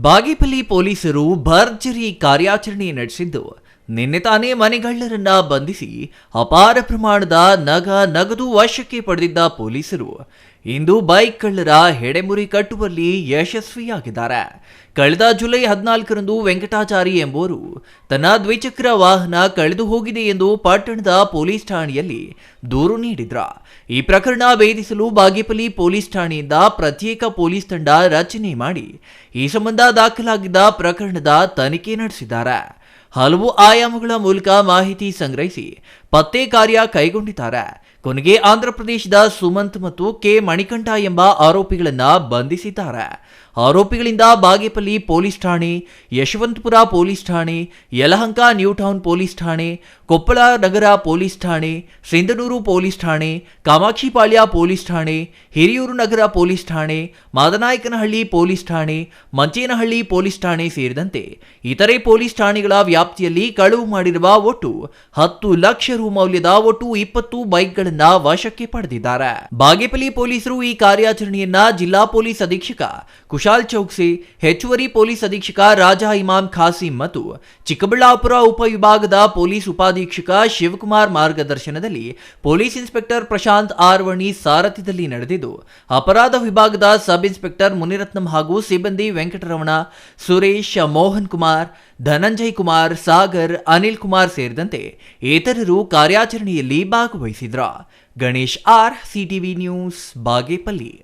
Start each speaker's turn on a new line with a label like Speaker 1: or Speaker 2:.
Speaker 1: ಬಾಗೇಪಲ್ಲಿ ಪೊಲೀಸರು ಭರ್ಜರಿ ಕಾರ್ಯಾಚರಣೆ ನಡೆಸಿದ್ದು. ನಿನ್ನೆ ತಾನೇ ಮನೆಗಳ್ಳರನ್ನ ಬಂಧಿಸಿ ಅಪಾರ ಪ್ರಮಾಣದ ನಗ ನಗದು ವಶಕ್ಕೆ ಪಡೆದಿದ್ದ ಪೊಲೀಸರು ಇಂದು ಬೈಕ್ ಕಳ್ಳರ ಹೆಡೆಮುರಿ ಕಟ್ಟುವಲ್ಲಿ ಯಶಸ್ವಿಯಾಗಿದ್ದಾರೆ. ಕಳೆದ ಜುಲೈ ಹದಿನಾಲ್ಕರಂದು ವೆಂಕಟಾಚಾರಿ ಎಂಬುವರು ತನ್ನ ದ್ವಿಚಕ್ರ ವಾಹನ ಕಳೆದು ಹೋಗಿದೆ ಎಂದು ಪಟ್ಟಣದ ಪೊಲೀಸ್ ಠಾಣೆಯಲ್ಲಿ ದೂರು ನೀಡಿದ್ರ. ಈ ಪ್ರಕರಣ ಭೇದಿಸಲು ಬಾಗೇಪಲ್ಲಿ ಪೊಲೀಸ್ ಠಾಣೆಯಿಂದ ಪ್ರತ್ಯೇಕ ಪೊಲೀಸ್ ತಂಡ ರಚನೆ ಮಾಡಿ ಈ ಸಂಬಂಧ ದಾಖಲಾಗಿದ್ದ ಪ್ರಕರಣದ ತನಿಖೆ ನಡೆಸಿದ್ದಾರೆ. ಹಲವು ಆಯಾಮಗಳ ಮೂಲಕ ಮಾಹಿತಿ ಸಂಗ್ರಹಿಸಿ ಪತ್ತೆ ಕಾರ್ಯ ಕೈಗೊಂಡಿದ್ದಾರೆ. ಕೊನೆಗೆ ಆಂಧ್ರಪ್ರದೇಶದ ಸುಮಂತ್ ಮತ್ತು ಕೆ ಮಣಿಕಂಠ ಎಂಬ ಆರೋಪಿಗಳನ್ನ ಬಂಧಿಸಿದ್ದಾರೆ. ಆರೋಪಿಗಳಿಂದ ಬಾಗೇಪಲ್ಲಿ ಪೊಲೀಸ್ ಠಾಣೆ, ಯಶವಂತಪುರ ಪೊಲೀಸ್ ಠಾಣೆ, ಯಲಹಂಕ ನ್ಯೂ ಟೌನ್ ಪೊಲೀಸ್ ಠಾಣೆ, ಕೊಪ್ಪಳ ನಗರ ಪೊಲೀಸ್ ಠಾಣೆ, ಸಿಂಧನೂರು ಪೊಲೀಸ್ ಠಾಣೆ, ಕಾಮಾಕ್ಷಿಪಾಳ್ಯ ಪೊಲೀಸ್ ಠಾಣೆ, ಹಿರಿಯೂರು ನಗರ ಪೊಲೀಸ್ ಠಾಣೆ, ಮಾದನಾಯಕನಹಳ್ಳಿ ಪೊಲೀಸ್ ಠಾಣೆ, ಮಂಚೇನಹಳ್ಳಿ ಪೊಲೀಸ್ ಠಾಣೆ ಸೇರಿದಂತೆ ಇತರೆ ಪೊಲೀಸ್ ಠಾಣೆಗಳ ವ್ಯಾಪ್ತಿಯಲ್ಲಿ ಕಳುವು ಮಾಡಿರುವ ಒಟ್ಟು ಹತ್ತು ಲಕ್ಷ ರು ಮೌಲ್ಯದ ಒಟ್ಟು ಇಪ್ಪತ್ತು ಬೈಕ್ಗಳನ್ನ ವಶಕ್ಕೆ ಪಡೆದಿದ್ದಾರೆ. ಬಾಗೇಪಲ್ಲಿ ಪೊಲೀಸರು ಈ ಕಾರ್ಯಾಚರಣೆಯನ್ನ ಜಿಲ್ಲಾ ಪೊಲೀಸ್ ಅಧೀಕ್ಷಕ ಕುಶಾಲ್ ಚೌಕ್ಸಿ, ಹೆಚ್ಚುವರಿ ಪೊಲೀಸ್ ಅಧೀಕ್ಷಕ ರಾಜಾ ಇಮಾಮ್ ಖಾಸಿಂ ಮತ್ತು ಚಿಕ್ಕಬಳ್ಳಾಪುರ ಉಪವಿಭಾಗದ ಪೊಲೀಸ್ ಉಪಾಧೀಕ್ಷಕ ಶಿವಕುಮಾರ್ ಮಾರ್ಗದರ್ಶನದಲ್ಲಿ ಪೊಲೀಸ್ ಇನ್ಸ್ಪೆಕ್ಟರ್ ಪ್ರಶಾಂತ್ ಆರ್ವಣಿ ಸಾರಥ್ಯದಲ್ಲಿ ನಡೆದಿದ್ದು, ಅಪರಾಧ ವಿಭಾಗದ ಸಬ್ ಇನ್ಸ್ಪೆಕ್ಟರ್ ಮುನಿರತ್ನಂ ಹಾಗೂ ಸಿಬ್ಬಂದಿ ವೆಂಕಟರಮಣ, ಸುರೇಶ್, ಮೋಹನ್ ಕುಮಾರ್, ಧನಂಜಯ್ ಕುಮಾರ್, ಸಾಗರ್, ಅನಿಲ್ ಕುಮಾರ್ ಸೇರಿದಂತೆ ಇತರರು ಕಾರ್ಯಾಚರಣೆಯಲ್ಲಿ ಭಾಗವಹಿಸಿದ್ರ Ganesh R, CTV news, Bagepalli.